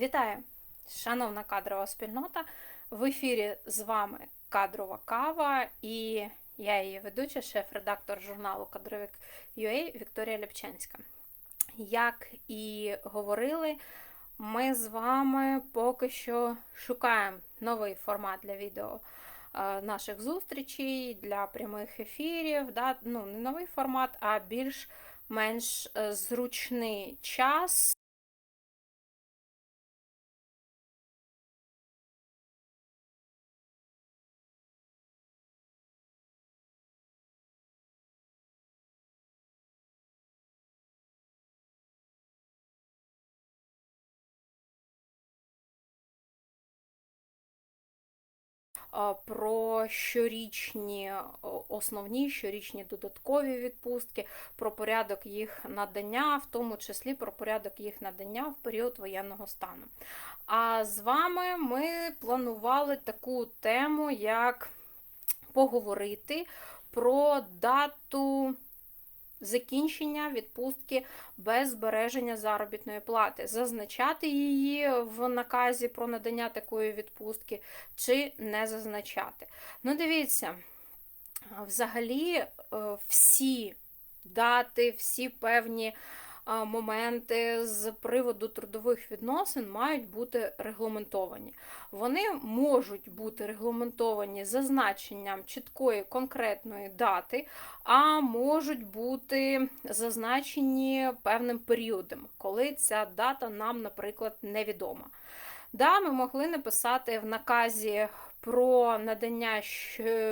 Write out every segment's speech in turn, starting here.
Вітаю, шановна кадрова спільнота. В ефірі з вами кадрова кава і я її ведуча, шеф-редактор журналу Кадровик UA Вікторія Ліпченська. Як і говорили, ми з вами поки що шукаємо новий формат для відео е, наших зустрічей, для прямих ефірів. Да? Ну, не новий формат, а більш-менш е, зручний час. Про щорічні основні, щорічні додаткові відпустки, про порядок їх надання, в тому числі про порядок їх надання в період воєнного стану. А з вами ми планували таку тему, як поговорити про дату закінчення відпустки без збереження заробітної плати, зазначати її в наказі про надання такої відпустки, чи не зазначати. Ну, дивіться, взагалі е, всі дати, всі певні моменти з приводу трудових відносин мають бути регламентовані. Вони можуть бути регламентовані зазначенням чіткої конкретної дати, а можуть бути зазначені певним періодом, коли ця дата нам, наприклад, невідома. Да, Ми могли написати в наказі про надання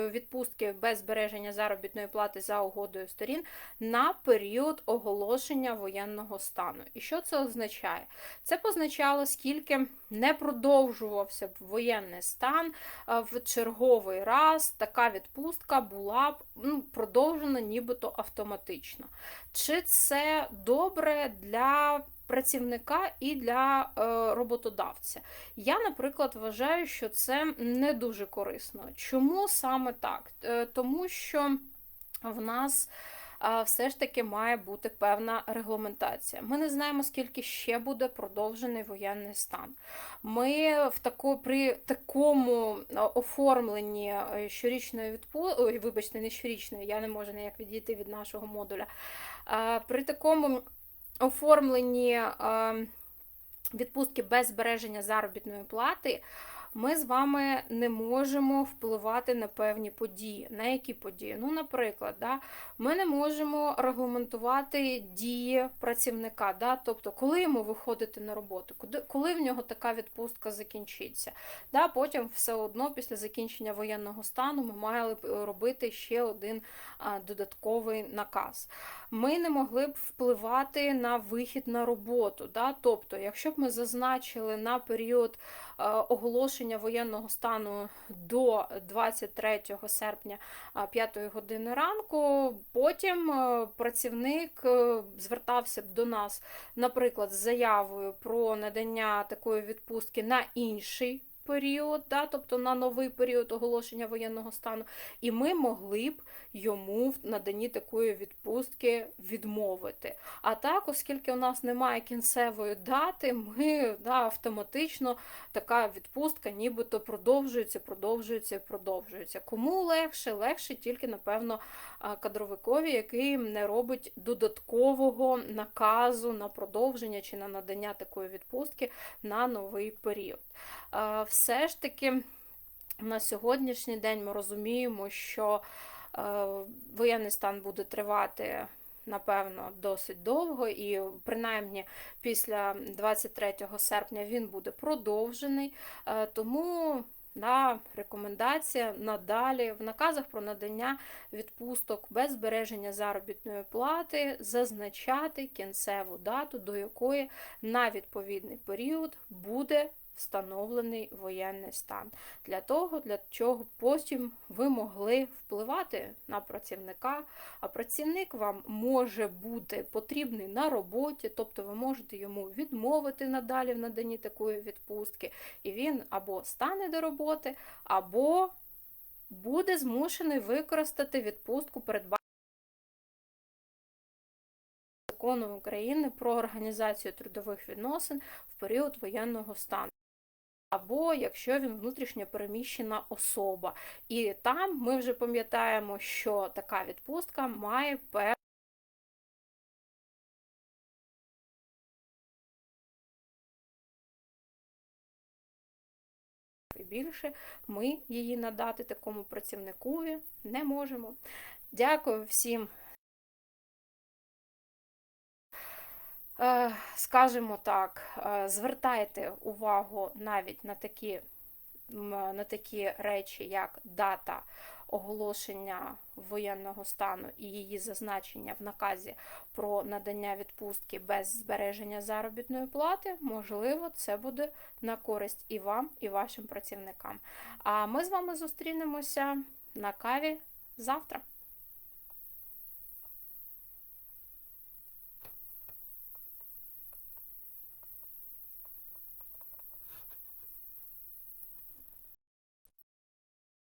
відпустки без збереження заробітної плати за угодою сторін на період оголошення воєнного стану. І що це означає? Це позначало, скільки не продовжувався б воєнний стан в черговий раз, така відпустка була б ну, продовжена нібито автоматично. Чи це добре для працівника і для е, роботодавця. Я, наприклад, вважаю, що це не дуже корисно. Чому саме так? Е, тому що в нас. Все ж таки має бути певна регламентація. Ми не знаємо, скільки ще буде продовжений воєнний стан. Ми в тако, при такому оформленні е, щорічної відпустки, вибачте, не щорічної, я не можу ніяк відійти від нашого модуля. При такому оформленні відпустки без збереження заробітної плати ми з вами не можемо впливати на певні події. На які події? Ну, наприклад, да, ми не можемо регламентувати дії працівника, да, тобто, коли йому виходити на роботу, коли в нього така відпустка закінчиться. Да, Потім все одно, після закінчення воєнного стану, ми мали б робити ще один додатковий наказ. Ми не могли б впливати на вихід на роботу. Да, Тобто, якщо б ми зазначили на період оголошення оголошення воєнного стану до 23 серпня 5 години ранку. Потім е, працівник е, звертався до нас, наприклад, з заявою про надання такої відпустки на інший період, да, тобто на новий період оголошення воєнного стану, і ми могли б йому в наданні такої відпустки відмовити. А так, оскільки у нас немає кінцевої дати, ми да, автоматично така відпустка нібито продовжується, продовжується продовжується. Кому легше? Легше тільки, напевно, кадровикові, який не робить додаткового наказу на продовження чи на надання такої відпустки на новий період все ж таки на сьогоднішній день ми розуміємо, що е, воєнний стан буде тривати. Напевно, досить довго, і принаймні після 23 серпня він буде продовжений. Е, тому да, рекомендація надалі в наказах про надання відпусток без збереження заробітної плати зазначати кінцеву дату, до якої на відповідний період буде встановлений воєнний стан. Для того, для чого потім ви могли впливати на працівника, а працівник вам може бути потрібний на роботі, тобто ви можете йому відмовити надалі в наданні такої відпустки, і він або стане до роботи, або буде змушений використати відпустку передбачену закону України про організацію трудових відносин в період воєнного стану. Або якщо він внутрішньо переміщена особа. І там ми вже пам'ятаємо, що така відпустка має певний і більше ми її надати такому працівникові не можемо. Дякую всім. Скажімо так, е, звертайте увагу навіть на такі, на такі речі, як дата оголошення воєнного стану і її зазначення в наказі про надання відпустки без збереження заробітної плати. Можливо, це буде на користь і вам, і вашим працівникам. А ми з вами зустрінемося на каві завтра.